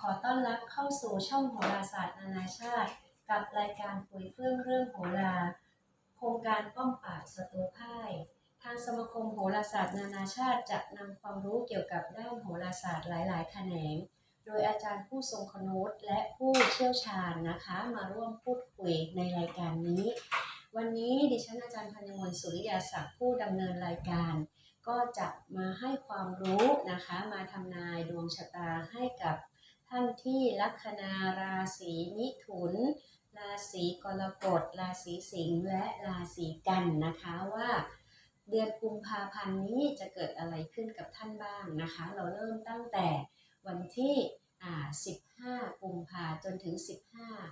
ขอต้อนรับเข้าสู่ช่องโหราศาสตร์นานาชาติ กับรายการคุยเฟื่องเรื่องโหรา โครงการป้องปราบศัตรูพ่ายทางสมาคมโหราศาสตร์นานาชาติจะนำความรู้เกี่ยวกับด้านโหราศาสตร์หลายๆ แขนง โดยอาจารย์ผู้ทรงคุณวุฒิและผู้เชี่ยวชาญนะคะ มาร่วมพูดคุยในรายการนี้ วันนี้ดิฉันอาจารย์พันยมลสุริยาศักดิ์ผู้ดำเนินรายการ ก็จะมาให้ความรู้นะคะ มาทำนายดวงชะตาให้กับ ท่านที่ลัคนาราศีมิถุน ราศีกรกฎ ราศีสิงห์และราศีกันนะคะว่า เดือนกุมภาพันธ์นี้จะเกิดอะไรขึ้นกับท่านบ้างนะคะ เราเริ่มตั้งแต่วันที่15 กุมภาจนถึง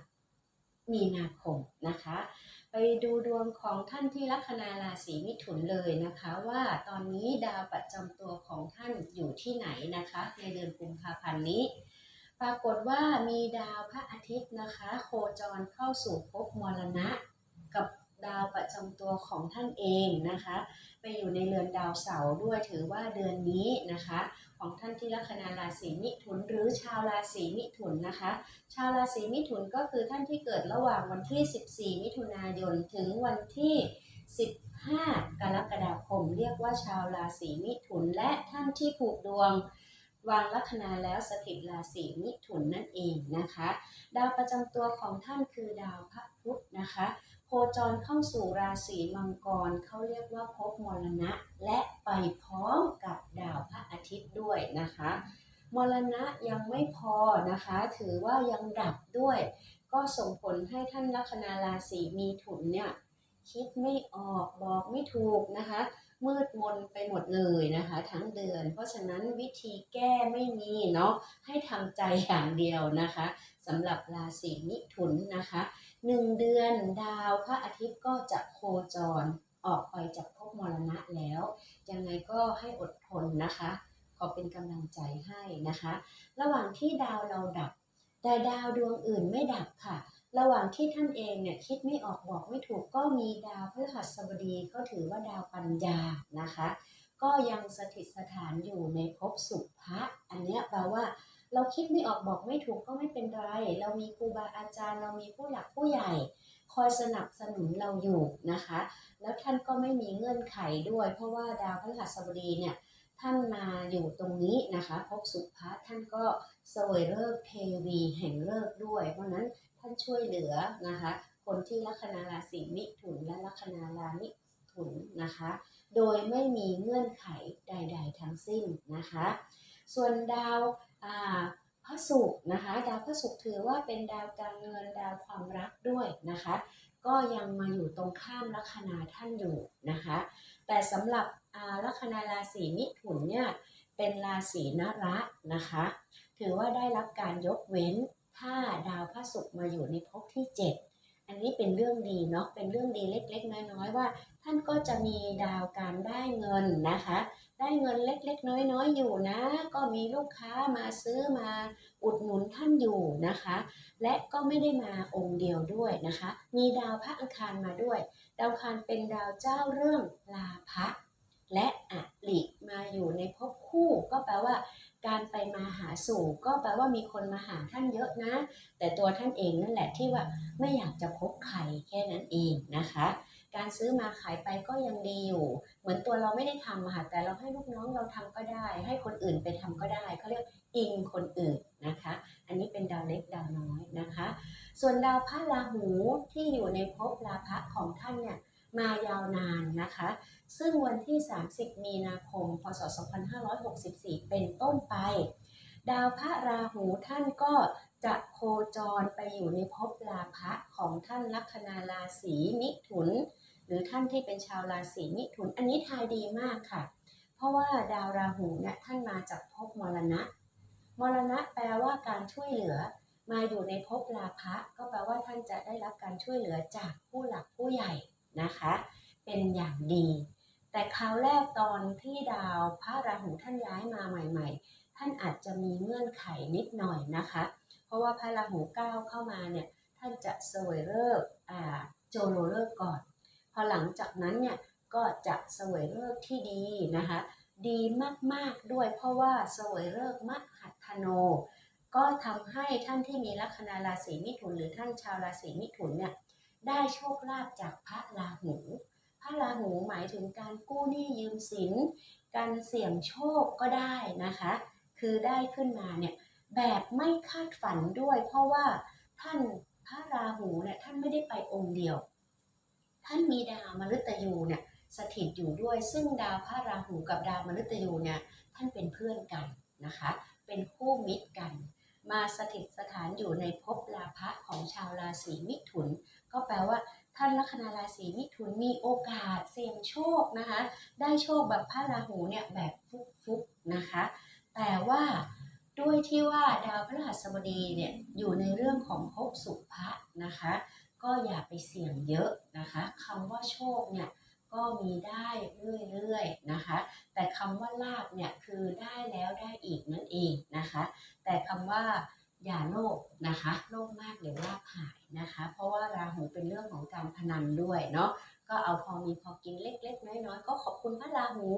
15 มีนาคมนะคะ ไปดูดวงของท่านที่ลัคนาราศีมิถุนเลยนะคะ ว่าตอนนี้ดาวประจำตัวของท่านอยู่ที่ไหนนะคะ ในเดือนกุมภาพันธ์นี้ ปรากฏว่ามีดาวพระอาทิตย์นะคะ โคจรเข้าสู่ภพมรณะ กับดาวประจำตัวของท่านเองนะคะ ไปอยู่ในเรือนดาวเสาร์ด้วยถือว่าเดือนนี้นะคะ ของท่านที่ลัคนาราศีมิถุน หรือชาวราศีมิถุนนะคะ ชาวราศีมิถุนก็คือท่านที่เกิดระหว่างวันที่ 14 มิถุนายนถึงวันที่ 15 กรกฎาคม เรียกว่าชาวราศีมิถุนและท่านที่ผูกดวง วางลัคนาแล้วสถิตราศีมิถุนนั่นเองนะคะ ดาวประจำตัวของท่านคือดาวพระพุธนะคะ โคจรเข้าสู่ราศีมังกรเขาเรียกว่าภพมรณะ และไปพร้อมกับดาวพระอาทิตย์ด้วยนะคะ มรณะยังไม่พอนะคะ ถือว่ายังดับด้วย ก็ส่งผลให้ท่านลัคนาราศีมีถุนเนี่ยคิดไม่ออกบอกไม่ถูกนะคะ มืดมนไปหมดเลยนะคะ ทั้งเดือน เพราะฉะนั้นวิธีแก้ไม่มีเนาะให้ทำใจอย่างเดียวนะคะสำหรับราศีมิถุนนะคะหนึ่งเดือนดาวพระอาทิตย์ก็จะโคจรออกไปจากภพมรณะแล้ว ยังไงก็ให้อดทนนะคะขอเป็นกำลังใจให้นะคะ ระหว่างที่ดาวเราดับแต่ดาวดวงอื่นไม่ดับค่ะ ระหว่างที่ท่านเองเนี่ยคิดไม่ออกบอกไม่ถูกก็มีดาวพฤหัสบดีก็ถือว่าดาวปัญญานะคะ ก็ยังสถิตสถานอยู่ในภพสุภะอันเนี้ยแปลว่า เราคิดไม่ออกบอกไม่ถูกก็ไม่เป็นไร เรามีครูบาอาจารย์ เรามีผู้หลักผู้ใหญ่ คอยสนับสนุนเราอยู่นะคะ แล้วท่านก็ไม่มีเงื่อนไขด้วย เพราะว่าดาวพฤหัสบดีเนี่ยท่านมาอยู่ตรงนี้นะคะภพสุภะท่านก็เสวยเลิกษ์เทวีแห่งเลิกด้วย เพราะนั้น ท่านช่วยเหลือนะคะ คนที่ลัคนาราศีมิถุนและลัคนารามิถุนนะคะ โดยไม่มีเงื่อนไขใด ๆ ทั้งสิ้นนะคะ ส่วนดาวพระศุกร์นะคะ ดาวพระศุกร์ถือว่าเป็นดาวการเงินดาวความรักด้วยนะคะ ก็ยังมาอยู่ตรงข้ามลัคนาท่านอยู่นะคะ แต่สำหรับลัคนาราศีมิถุนเนี่ยเป็นราศีนระนะคะ ถือว่าได้รับการยกเว้น ถ้าดาวพระศุกร์มาอยู่ในภพที่ 7 อันนี้เป็นเรื่องดีเนาะเป็นเรื่องดีเล็กๆ น้อยๆว่า ท่านก็จะมีดาวการได้เงินนะคะ ได้เงินเล็กๆ น้อยๆอยู่นะ ก็มีลูกค้ามาซื้อมาอุดหนุนท่านอยู่นะคะ และก็ไม่ได้มาองค์เดียวด้วยนะคะ มีดาวพระอังคารมาด้วย ดาวอังคารเป็นดาวเจ้าเรื่องลาภะและอริมาอยู่ในภพคู่ก็แปลว่า การไปมาหาสู่ก็แปลว่ามีคนมาหาท่านเยอะนะ แต่ตัวท่านเองนั่นแหละที่ว่าไม่อยากจะพบใครแค่นั้นเองนะคะ การซื้อมาขายไปก็ยังดีอยู่ เหมือนตัวเราไม่ได้ทำอะค่ะแต่เราให้ลูกน้องเราทำก็ได้ ให้คนอื่นไปทำก็ได้เขาเรียกอิงคนอื่นนะคะ อันนี้เป็นดาวเล็กดาวน้อยนะคะ ส่วนดาวพระราหูที่อยู่ในภพราภะของท่านเนี่ย มายาวนานนะคะ ซึ่งวันที่ 30 มีนาคม พศ 2564 เป็นต้นไป ดาวพระราหูท่านก็จะโคจรไปอยู่ในภพราภะของท่านลัคนาราศีมิถุน หรือท่านที่เป็นชาวราศีมิถุน อันนี้ทายดีมากค่ะ เพราะว่าดาวราหูเนี่ยท่านมาจากภพมรณะ มรณะแปลว่าการช่วยเหลือ มาอยู่ในภพราภะก็แปลว่าท่านจะได้รับการช่วยเหลือจากผู้หลักผู้ใหญ่ นะคะ เป็นอย่างดี แต่คราวแรกตอนที่ดาวพระราหูท่านย้ายมาใหม่ ๆ ท่านอาจจะมีเงื่อนไขนิดหน่อยนะคะ เพราะว่าพระราหูก้าวเข้ามาเนี่ยท่านจะเสวยเลิกอ่าโจโลเลิกก่อน พอหลังจากนั้นเนี่ยก็จะเสวยเลิกที่ดีนะคะ ดีมากๆด้วยเพราะว่าเสวยเลิกมหัทธโน ก็ทำให้ท่านที่มีลัคนาราศีมิถุนหรือท่านชาวราศีมิถุนเนี่ย ได้โชคลาภจากพระราหู พระราหูหมายถึงการกู้หนี้ยืมสิน การเสี่ยงโชคก็ได้นะคะ คือได้ขึ้นมาเนี่ยแบบไม่คาดฝันด้วย เพราะว่าท่านพระราหูเนี่ยท่านไม่ได้ไปองค์เดียว ท่านมีดาวมฤตยูเนี่ยสถิตอยู่ด้วยซึ่งดาวพระราหูกับดาวมฤตยูเนี่ยท่านเป็นเพื่อนกันนะคะ เป็นคู่มิตรกัน มาสถิตสถานอยู่ในภพลาภะของชาวราศีมิถุน ก็แปลว่าท่านลัคนาราศีมิถุนมีโอกาสเสี่ยงโชคนะคะ ได้โชคแบบพระราหูเนี่ยแบบฟุกๆนะคะ แต่ว่าด้วยที่ว่าดาวพฤหัสบดีเนี่ยอยู่ในเรื่องของภพสุภะนะคะ ก็อย่าไปเสี่ยงเยอะนะคะคำว่าโชคเนี่ยก็มีได้เรื่อยๆนะคะ แต่คำว่าลาบเนี่ยคือได้แล้วได้อีกนั่นเองนะคะ แต่คำว่า อย่าโลภนะคะโลภมากเดี๋ยวลาภหายนะคะ เพราะว่าราหูเป็นเรื่องของการพนันด้วยเนาะก็เอาพอมีพอกินเล็ก ๆ น้อยๆก็ขอบคุณพระราหู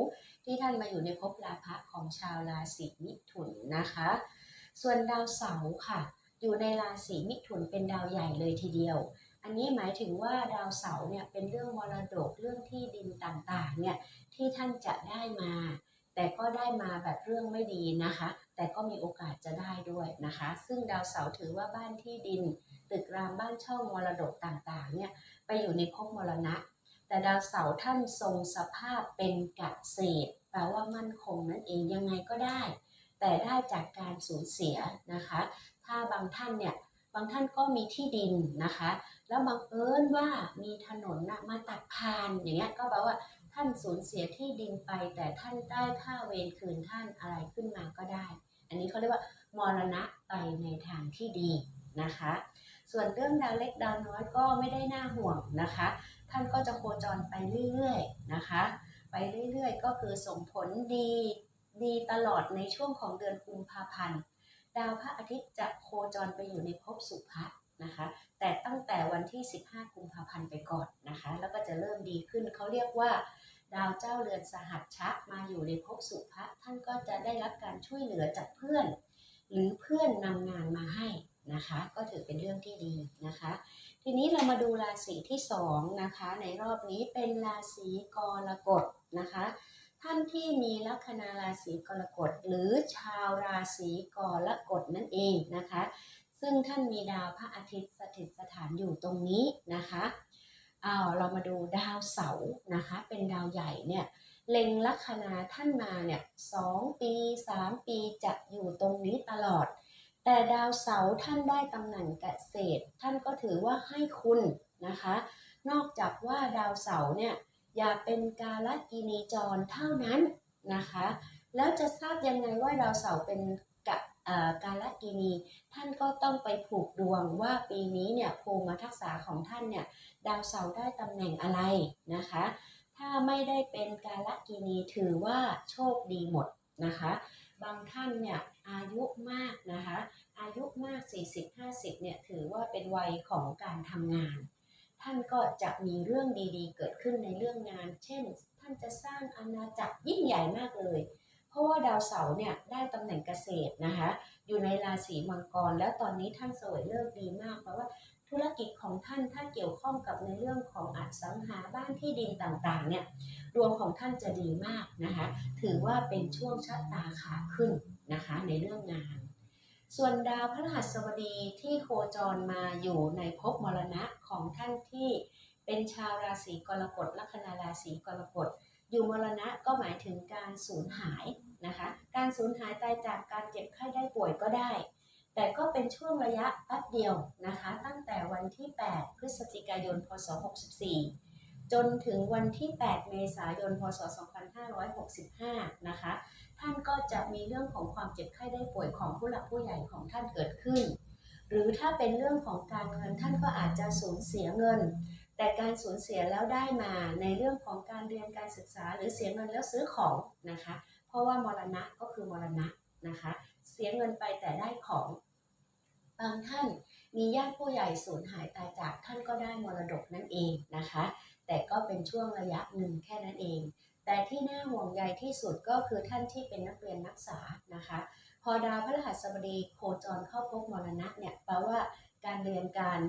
ที่ท่านมาอยู่ในภพลาภะของชาวราศีมิถุนนะคะ ส่วนดาวเสาร์ค่ะ อยู่ในราศีมิถุนเป็นดาวใหญ่เลยทีเดียว อันนี้หมายถึงว่าดาวเสาร์เนี่ยเป็นเรื่องมรดกเรื่องที่ดินต่างๆเนี่ยที่ท่านจะได้มา แต่ก็ได้มาแบบเรื่องไม่ดีนะคะ แต่ก็มีโอกาสจะได้ด้วยนะคะ ซึ่งดาวเสาร์ถือว่าบ้านที่ดิน ตึกรามบ้านช่องมรดกต่างๆเนี่ยไปอยู่ในภพมรณะ แต่ดาวเสาร์ท่านทรงสภาพเป็นกัดเศษแปลว่ามั่นคงนั่นเองยังไงก็ได้ แต่ได้จากการสูญเสียนะคะ ถ้าบางท่านเนี่ยบางท่านก็มีที่ดินนะคะ แล้วบังเอิญว่ามีถนนนะมาตัดผ่านอย่างเงี้ยก็แปลว่า ท่านสูญเสียที่ดินไป แต่ท่านได้ค่าเวรคืนท่านอะไรขึ้นมาก็ได้ อันนี้เขาเรียกว่ามรณะไปในทางที่ดีนะคะ ส่วนเรื่องดาวเล็กดาวน้อยก็ไม่ได้น่าห่วงนะคะ ท่านก็จะโคจรไปเรื่อยๆนะคะ ไปเรื่อยๆ ก็คือส่งผลดีดีตลอดในช่วงของเดือนกุมภาพันธ์ ดาวพระอาทิตย์จะโคจรไปอยู่ในภพสุภะ นะคะ แต่ตั้งแต่วันที่ 15 กุมภาพันธ์ไปก่อนนะคะ แล้วก็จะเริ่มดีขึ้นเขาเรียกว่า ดาวเจ้าเรือนสหัชชะมาอยู่ในภพสุภะท่านก็จะได้รับการช่วยเหลือจากเพื่อน หรือเพื่อนนำงานมาให้นะคะ ก็ถือเป็นเรื่องที่ดีนะคะ ทีนี้เรามาดูราศีที่สองนะคะ ในรอบนี้เป็นราศีกรกฎนะคะ ท่านที่มีลัคนาราศีกรกฎหรือชาวราศีกรกฎนั่นเองนะคะ ซึ่งท่านมีดาวพระอาทิตย์สถิตสถานอยู่ตรงนี้นะคะเอาเรามาดูดาวเสาร์นะคะ เป็นดาวใหญ่เนี่ยเล็งลัคนาท่านมาเนี่ยสองปีสามปีจะอยู่ตรงนี้ตลอด แต่ดาวเสาร์ท่านได้ตำแหน่งเกษตร ท่านก็ถือว่าให้คุณนะคะ นอกจากว่าดาวเสาร์เนี่ยอย่าเป็นกาลกินีจรเท่านั้นนะคะ แล้วจะทราบยังไงว่าดาวเสาร์เป็น กะเอ่อกาลกินีท่านก็ต้องไปผูกดวงว่าปีนี้เนี่ยภูมิทักษะของท่านเนี่ยดาวเสาร์ได้ตำแหน่งอะไรนะคะ ถ้าไม่ได้เป็นกาลกินีถือว่าโชคดีหมดนะคะ บางท่านเนี่ยอายุมากนะคะ อายุมาก 40-50เนี่ยถือว่าเป็นวัยของการทำงาน ท่านก็จะมีเรื่องดีๆ เกิดขึ้นในเรื่องงาน เช่น ท่านจะสร้างอาณาจักรยิ่งใหญ่มากเลย เพราะว่าดาวเสาร์เนี่ยได้ตำแหน่งเกษตรนะคะอยู่ในราศีมังกร แล้วตอนนี้ท่านสวยเลิกดีมากเพราะว่าธุรกิจของท่านถ้าเกี่ยวข้องกับในเรื่องของอสังหาบ้านที่ดินต่างๆเนี่ยดวงของท่านจะดีมากนะคะถือว่าเป็นช่วงชะตาขาขึ้นนะคะในเรื่องงาน ส่วนดาวพฤหัสบดีที่โคจรมาอยู่ในภพมรณะของท่านที่เป็นชาวราศีกรกฎลัคนาราศีกรกฎ อยู่มรณะก็หมายถึงการสูญหายนะคะ การสูญหายตายจากการเจ็บไข้ได้ป่วยก็ได้ แต่ก็เป็นช่วงระยะแป๊บเดียวนะคะ ตั้งแต่วันที่ 8 พฤศจิกายน พศ 64 จนถึงวันที่ 8 เมษายน พศ 2565 นะคะ ท่านก็จะมีเรื่องของความเจ็บไข้ได้ป่วยของผู้หลักผู้ใหญ่ของท่านเกิดขึ้น หรือถ้าเป็นเรื่องของการเงินท่านก็อาจจะสูญเสียเงิน แต่การสูญเสียแล้วได้มาในเรื่องของการเรียนการศึกษาหรือเสียเงินแล้วซื้อของนะคะ เพราะว่ามรณะก็คือมรณะนะคะ เสียเงินไปแต่ได้ของบางท่านมีญาติผู้ใหญ่สูญหายตายจากท่านก็ได้มรดกนั่นเองนะคะ แต่ก็เป็นช่วงระยะหนึ่งแค่นั้นเอง แต่ที่น่าห่วงใยที่สุดก็คือท่านที่เป็นนักเรียนนักศึกษานะคะ พอดาวพฤหัสบดีโคจรเข้าภพมรณะเนี่ยแปลว่าการเรียนการ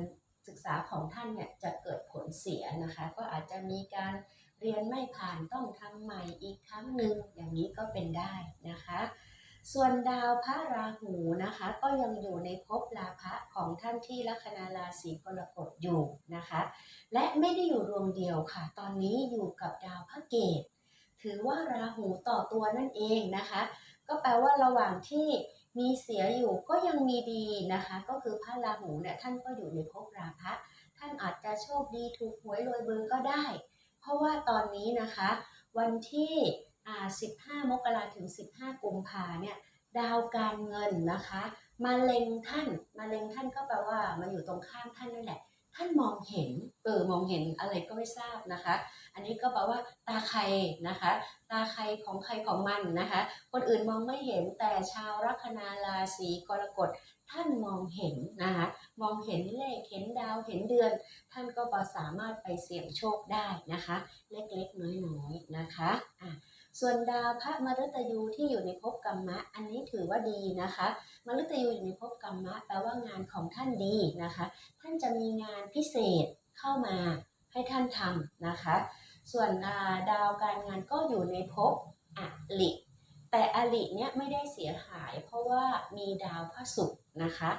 ศึกษาของท่านเนี่ยจะเกิดผลเสียนะคะ ก็อาจจะมีการเรียนไม่ผ่านต้องทำใหม่อีกครั้งหนึ่งอย่างนี้ก็เป็นได้นะคะ ส่วนดาวพระราหูนะคะ ก็ยังอยู่ในภพลาภะของท่านที่ลัคนาราศีกรกฎอยู่นะคะ และไม่ได้อยู่รวมเดียวค่ะ ตอนนี้อยู่กับดาวพระเกตถือว่าราหูต่อตัวนั่นเองนะคะ ก็แปลว่าระหว่างที่ มีเสียอยู่ก็ยังมีดีนะคะ ก็คือพระราหูเนี่ยท่านก็อยู่ในภพราพะท่านอาจจะโชคดีถูกหวยรวยเบอร์ก็ได้ เพราะว่าตอนนี้นะคะ วันที่ 15 มกราถึง 15 กุมภาเนี่ยดาวการเงินนะคะมาเล็งท่านมาเล็งท่านก็แปลว่ามาอยู่ตรงข้ามท่านนั่นแหละ ท่านมองเห็นเออมองเห็นอะไรก็ไม่ทราบนะคะ อันนี้ก็แปลว่า ตาใครนะคะ ตาใครของใครของมันนะคะ คนอื่นมองไม่เห็นแต่ชาวลัคนาราศีกรกฎท่านมองเห็นนะคะมองเห็นเลขเห็นดาวเห็นเดือน ท่านก็สามารถไปเสี่ยงโชคได้นะคะ เล็กๆน้อยๆนะคะอะ ส่วนดาวพระมฤตยูที่อยู่ในภพกรรมะ อันนี้ถือว่าดีนะคะมฤตยูอยู่ในภพกรรมะแปลว่างานของท่านดีนะคะ ท่านจะมีงานพิเศษเข้ามาให้ท่านทำนะคะ ส่วนาดาวการงานก็อยู่ในภพอลิแต่อลิเนี่ยไม่ได้เสียหาย เพราะว่ามีดาวพระศุกร์นะคะ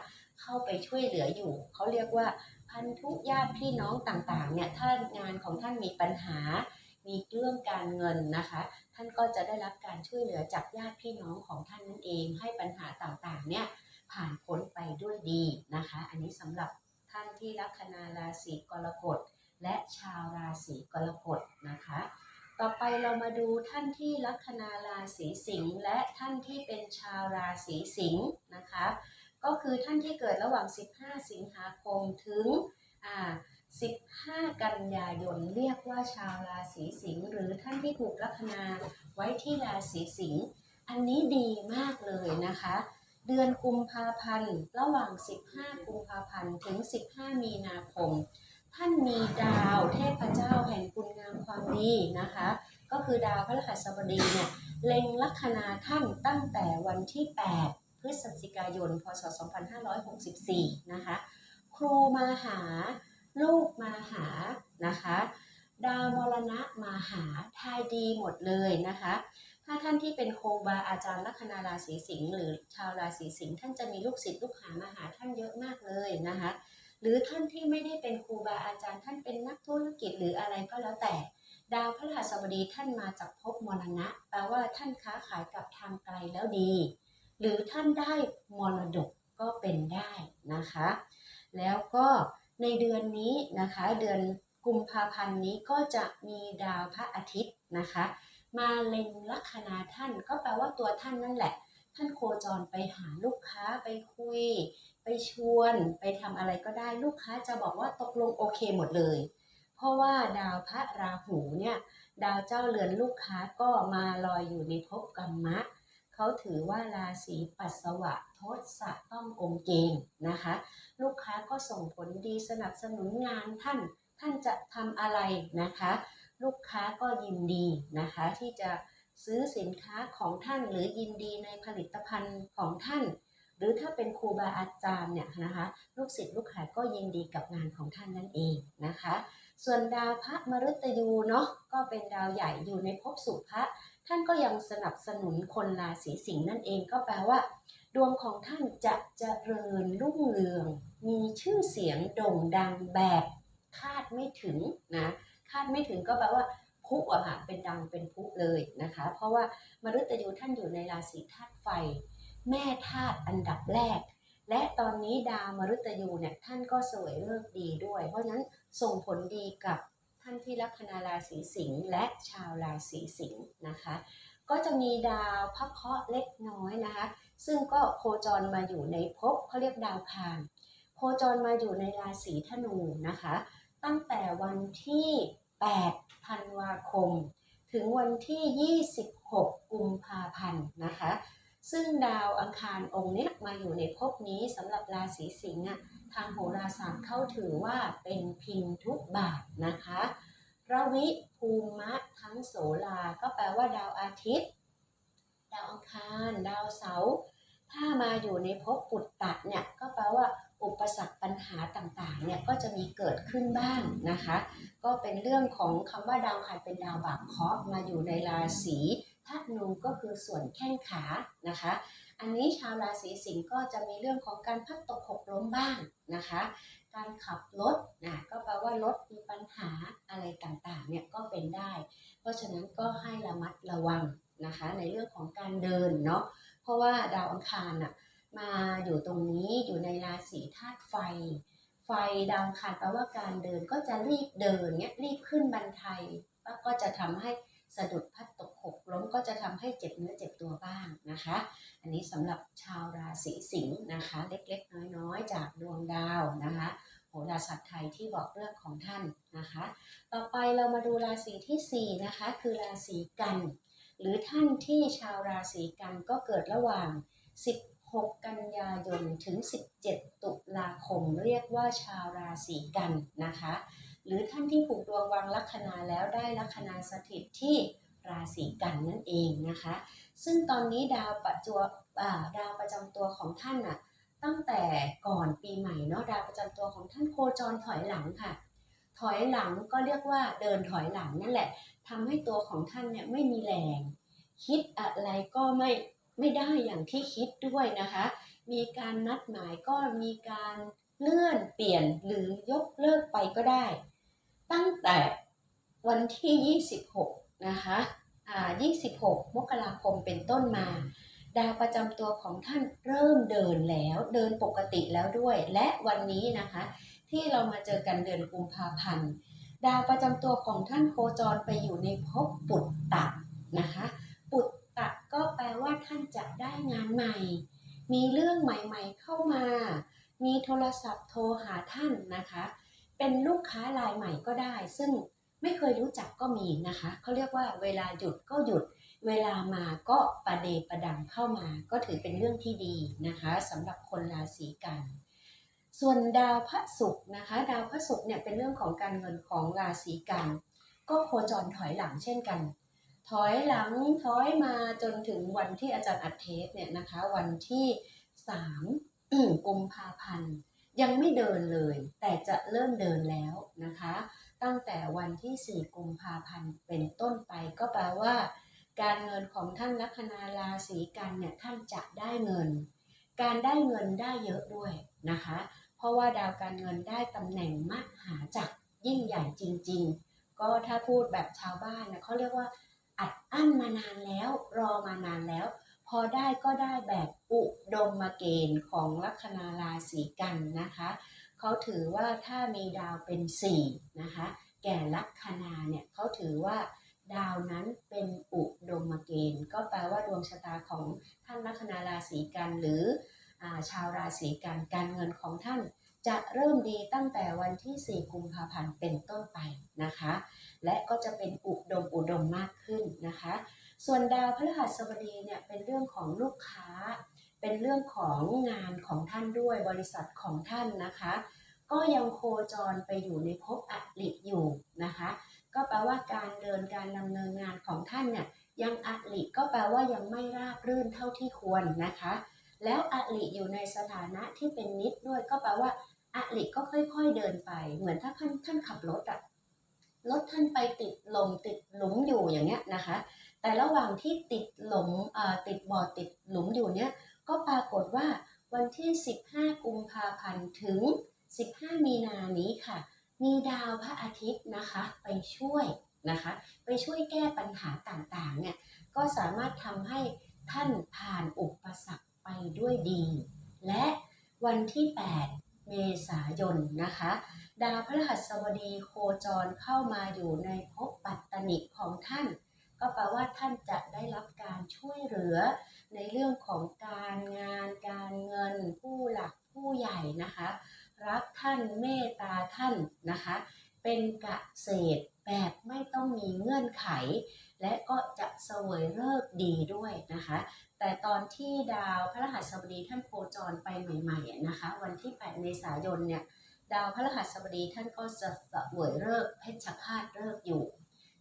เข้าไปช่วยเหลืออยู่ เขาเรียกว่าพันธุญาติพี่น้องต่างๆเนี่ยถ้างานของท่านมีปัญหา มีเรื่องการเงินนะคะ ท่านก็จะได้รับการช่วยเหลือจากญาติพี่น้องของท่านนั่นเอง ให้ปัญหาต่างๆเนี่ยผ่านพ้นไปด้วยดีนะคะ อันนี้สำหรับท่านที่ลัคนาราศีกรกฎและชาวราศีกรกฎนะคะ ต่อไปเรามาดูท่านที่ลัคนาราศีสิงห์และท่านที่เป็นชาวราศีสิงห์นะคะ ก็คือท่านที่เกิดระหว่าง 15 สิงหาคมถึงอ่า 15 กันยายนเรียกว่าชาวราศีสิงห์หรือท่านที่ถูกลัคนาไว้ที่ราศีสิงห์อันนี้ดีมากเลยนะคะ เดือนกุมภาพันธ์ระหว่าง 15 กุมภาพันธ์ถึง 15 มีนาคม ท่านมีดาวเทพเจ้าแห่งคุณงามความดีนะคะ ก็คือดาวพฤหัสบดีเนี่ยเล็งลัคนาท่านตั้งแต่วันที่ 8 พฤศจิกายน พศ 2564 นะคะ ครูมาหา ลูกมาหานะคะ ดาวมรณะมาหาทายดีหมดเลยนะคะ ถ้าท่านที่เป็นครูบาอาจารย์ลัคนาราศีสิงห์หรือชาวราศีสิงห์ท่านจะมีลูกศิษย์ลูกหามาหาท่านเยอะมากเลยนะคะ หรือท่านที่ไม่ได้เป็นครูบาอาจารย์ท่านเป็นนักธุรกิจหรืออะไรก็แล้วแต่ดาวพฤหัสบดีท่านมาจากภพมรณะ แปลว่าท่านค้าขายกับทางไกลแล้วดี หรือท่านได้มรดกก็เป็นได้นะคะ แล้วก็ ในเดือนนี้นะคะ เดือนกุมภาพันธ์นี้ก็จะมีดาวพระอาทิตย์นะคะ มาเล็งลัคนาท่านก็แปลว่าตัวท่านนั่นแหละ ท่านโคจรไปหาลูกค้าไปคุย ไปชวน ไปทำอะไรก็ได้ลูกค้าจะบอกว่าตกลงโอเคหมดเลย เพราะว่าดาวพระราหูเนี่ยดาวเจ้าเรือนลูกค้าก็มาลอยอยู่ในภพกรรมะ เขาถือว่าราศีปัสสวะทศะต้ององค์เกณฑ์นะคะ ลูกค้าก็ส่งผลดีสนับสนุนงานท่าน ท่านจะทำอะไรนะคะ ลูกค้าก็ยินดีนะคะ ที่จะซื้อสินค้าของท่านหรือยินดีในผลิตภัณฑ์ของท่าน หรือถ้าเป็นครูบาอาจารย์เนี่ยนะคะลูกศิษย์ลูกหาก็ยินดีกับงานของท่านนั่นเองนะคะ ส่วนดาวพระมฤตยูเนาะก็เป็นดาวใหญ่อยู่ในภพสุภะ ท่านก็ยังสนับสนุนคนราศีสิงห์นั่นเองก็แปลว่า ดวงของท่านจะเจริญรุ่งเรือง มีชื่อเสียงโด่งดังแบบคาดไม่ถึงนะคาดไม่ถึงก็แปลว่าพุอะค่ะเป็นดังเป็นพุเลยนะคะ เพราะว่ามฤตยูท่านอยู่ในราศีธาตุไฟ แม่ธาตุอันดับแรก และตอนนี้ดาวมฤตยูเนี่ยท่านก็สวยเลิกดีด้วย เพราะฉะนั้นส่งผลดีกับ ท่านที่ลัคนาราศีสิงห์และชาวราศีสิงห์นะคะ ก็จะมีดาวพระเคราะห์เล็กน้อยนะคะ ซึ่งก็โคจรมาอยู่ในภพเขาเรียกดาวพานโคจรมาอยู่ในราศีธนูนะคะ ตั้งแต่วันที่8ธันวาคม ถึงวันที่ 26 กุมภาพันธ์นะคะ ซึ่งดาวอังคารองค์นี้มาอยู่ในภพนี้สำหรับราศีสิงห์อะทางโหราศาสตร์เข้าถือว่าเป็นพินทุกบาทนะคะระวิภูมะทั้งโสลา ก็แปลว่าดาวอาทิตย์ ดาวอังคาร ดาวเสาร์ถ้ามาอยู่ในภพปุตตะเนี่ยก็แปลว่าอุปสรรคปัญหาต่างๆเนี่ยก็จะมีเกิดขึ้นบ้างนะคะ ก็เป็นเรื่องของคำว่าดาวอังคารเป็นดาวบาปเคราะห์มาอยู่ในราศี ธาตุนูก็คือส่วนแข้งขานะคะ อันนี้ชาวราศีสิงห์ก็จะมีเรื่องของการพัดตกหกล้มบ้างนะคะ การขับรถนะก็แปลว่ารถมีปัญหาอะไรต่างๆเนี่ยก็เป็นได้ เพราะฉะนั้นก็ให้ระมัดระวังนะคะในเรื่องของการเดินเนาะเพราะว่าดาวอังคารน่ะมาอยู่ตรงนี้อยู่ในราศีธาตุไฟ ไฟดาวอังคารแปลว่าการเดินก็จะรีบเดินเนี่ยรีบขึ้นบันไดก็จะทำให้ สะดุดพัดตกหกล้มก็จะทำให้เจ็บเนื้อเจ็บตัวบ้างนะคะ อันนี้สำหรับชาวราศีสิงห์นะคะ เล็กๆ น้อยๆ จากดวงดาวนะคะโหราศาสตร์ไทยที่บอกเรื่องของท่านนะคะ ต่อไปเรามาดูราศีทีสี่4นะคะคือราศีกัน หรือท่านที่ชาวราศีกันก็เกิดระหว่าง16กันยายนถึง 17 ตุลาคม เรียกว่าชาวราศีกันนะคะ หรือท่านที่ผูกดวงวางลัคนาแล้วได้ลัคนาสถิตที่ราศีกันนั่นเองนะคะ ซึ่งตอนนี้ดาวประจวบดาวประจำตัวของท่านน่ะตั้งแต่ก่อนปีใหม่เนาะดาวประจำตัวของท่านโคจรถอยหลังค่ะ ถอยหลังก็เรียกว่าเดินถอยหลังนั่นแหละทำให้ตัวของท่านเนี่ยไม่มีแรง คิดอะไรก็ไม่ไม่ได้อย่างที่คิดด้วยนะคะ มีการนัดหมายก็มีการเลื่อนเปลี่ยนหรือยกเลิกไปก็ได้ ตั้งแต่วันที่ 26 นะคะอ่า26 มกราคมเป็นต้นมา ดาวประจำตัวของท่านเริ่มเดินแล้วเดินปกติแล้วด้วย และวันนี้นะคะ ที่เรามาเจอกันเดือนกุมภาพันธ์ดาวประจำตัวของท่านโคจรไปอยู่ในภพปุตตะนะคะ ปุตตะก็แปลว่าท่านจะได้งานใหม่ มีเรื่องใหม่ๆเข้ามา มีโทรศัพท์โทรหาท่านนะคะ เป็นลูกค้ารายใหม่ก็ได้ ซึ่งไม่เคยรู้จักก็มีนะคะเขาเรียกว่าเวลาหยุดก็หยุด เวลามาก็ประเดประดังเข้ามา ก็ถือเป็นเรื่องที่ดีนะคะสำหรับคนราศีกัน ส่วนดาวพระศุกร์นะคะ ดาวพระศุกร์เนี่ยเป็นเรื่องของการเงินของราศีกัน ก็โคจรถอยหลังเช่นกันถอยหลังถอยมาจนถึงวันที่อาจารย์อัดเทปเนี่ยนะคะ วันที่ 3 กุมภาพันธ์ ยังไม่เดินเลย แต่จะเริ่มเดินแล้วนะคะ ตั้งแต่วันที่ 4 กุมภาพันธ์เป็นต้นไปก็แปลว่า การเงินของท่านลัคนาราศีกันเนี่ยท่านจะได้เงิน การได้เงินได้เยอะด้วยนะคะ เพราะว่าดาวการเงินได้ตำแหน่งมหาจักรยิ่งใหญ่จริง ๆ ก็ถ้าพูดแบบชาวบ้านนะเขาเรียกว่าอัดอั้นมานานแล้วรอมานานแล้ว พอได้ก็ได้แบบอุดมมาเกณฑ์ของลัคนาราศีกันนะคะเขาถือว่าถ้ามีดาวเป็น4นะคะแก่ลัคนาเนี่ยเขาถือว่าดาวนั้นเป็นอุดมเกณฑ์ ก็แปลว่าดวงชะตาของท่านลัคนาราศีกันหรืออชาวราศีกันการเงินของท่านจะเริ่มดีตั้งแต่วันที่ 4 กุมภาพันธ์เป็นต้นไปนะคะ และก็จะเป็นอุดมอุดมมากขึ้นนะคะ ส่วนดาวพฤหัสบดีเนี่ยเป็นเรื่องของลูกค้า เป็นเรื่องของงานของท่านด้วยบริษัทของท่านนะคะ ก็ยังโคจรไปอยู่ในภพอริอยู่นะคะ ก็แปลว่าการเดินการดำเนินงานของท่านเนี่ยยังอริก็แปลว่ายังไม่ราบรื่นเท่าที่ควรนะคะ แล้วอริอยู่ในสถานะที่เป็นนิดด้วยก็แปลว่าอริก็ค่อยๆเดินไป เหมือนถ้าท่านท่านขับรถอะ รถท่านไปติดหลมติดหลุมอยู่อย่างเงี้ยนะคะ แต่ระหว่างที่ติดหลมเอ่อติดบ่อติดหลุมอยู่เนี้ยก็ปรากฏว่าวันที่ 15 กุมภาพันธ์ถึง 15 มีนานี้ค่ะ มีดาวพระอาทิตย์นะคะไปช่วยนะคะ ไปช่วยแก้ปัญหาต่างๆเนี่ยก็สามารถทำให้ท่านผ่านอุปสรรคไปด้วยดี และวันที่ 8 เมษายนนะคะ ดาวพฤหัสบดีโคจรเข้ามาอยู่ในภพปัตตนิกของท่าน ก็แปลว่าท่านจะได้รับการช่วยเหลือ ในเรื่องของการงานการเงิน ผู้หลักผู้ใหญ่นะคะ รักท่านเมตตาท่านนะคะ เป็นกะเกษตรแบบไม่ต้องมีเงื่อนไข และก็จะเสวยเลิกดีด้วยนะคะ แต่ตอนที่ดาวพระรหัสบดีท่านโคจรไปใหม่ๆนะคะ วันที่ 8 เมษายนเนี่ย ดาวพระรหัสบดีท่านก็จะเสวยเลิกเพชฌฆาตเลิกอยู่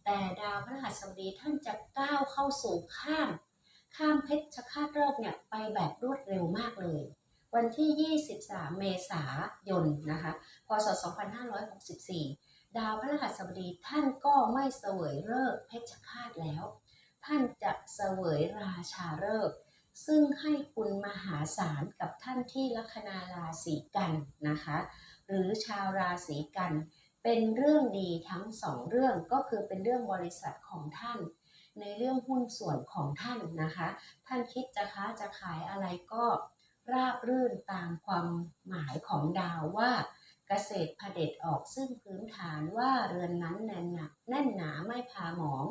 แต่ดาวพระรหัสบดีท่านจะก้าวเข้าสู่ข้าม ข้ามเพชรฆาตฤกษ์เนี่ยไปแบบรวดเร็วมากเลย วันที่ 23 เมษายนนะคะพศ 2564 ดาวพฤหัสบดีท่านก็ไม่เสวยฤกษ์เพชฌฆาตแล้ว ท่านจะเสวยราชาฤกษ์ซึ่งให้คุณมหาศาลกับท่านที่ลัคนาราศีกันนะคะ หรือชาวราศีกัน เป็นเรื่องดีทั้งสองเรื่องก็คือเป็นเรื่องบริษัทของท่าน ในเรื่องหุ้นส่วนของท่านนะคะ ท่านคิดจะค้าจะขายอะไรก็ราบรื่นตามความหมายของดาวว่าเกษตรผดเด็จออกซึ่งพื้นฐานว่าเรือนนั้นแน่นหนาแน่นหนาไม่พาหมอง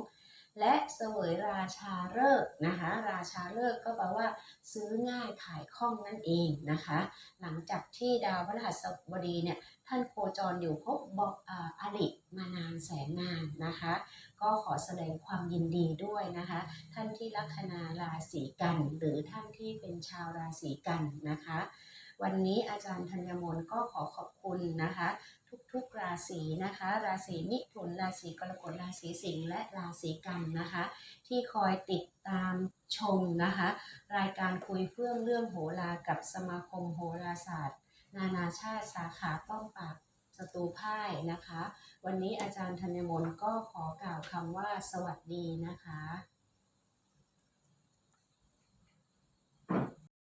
และเสวยราชาฤกษ์นะคะ ราชาฤกษ์ก็แปลว่า ซื้อง่ายขายคล่องนั่นเองนะคะ หลังจากที่ดาวพฤหัสบดีเนี่ยท่านโคจรอยู่พบบอกอ่าอดีตมานานแสนนานนะคะ ก็ขอแสดงความยินดีด้วยนะคะ ท่านที่ลัคนาราศีกัน หรือท่านที่เป็นชาวราศีกันนะคะ วันนี้อาจารย์ธัญมนต์ก็ขอขอบคุณนะคะ ทุกๆราศีนะคะ ราศีมิถุนราศีกรกฎราศีสิงห์และราศีกันนะคะ ที่คอยติดตามชมนะคะ รายการคุยเฟื่องเรื่องโหรากับสมาคมโหราศาสตร์ นานาชาติสาขาป้องปราบศัตรูพ่ายนะคะ วันนี้อาจารย์ธัญมนก็ขอกล่าวคำว่าสวัสดีนะคะ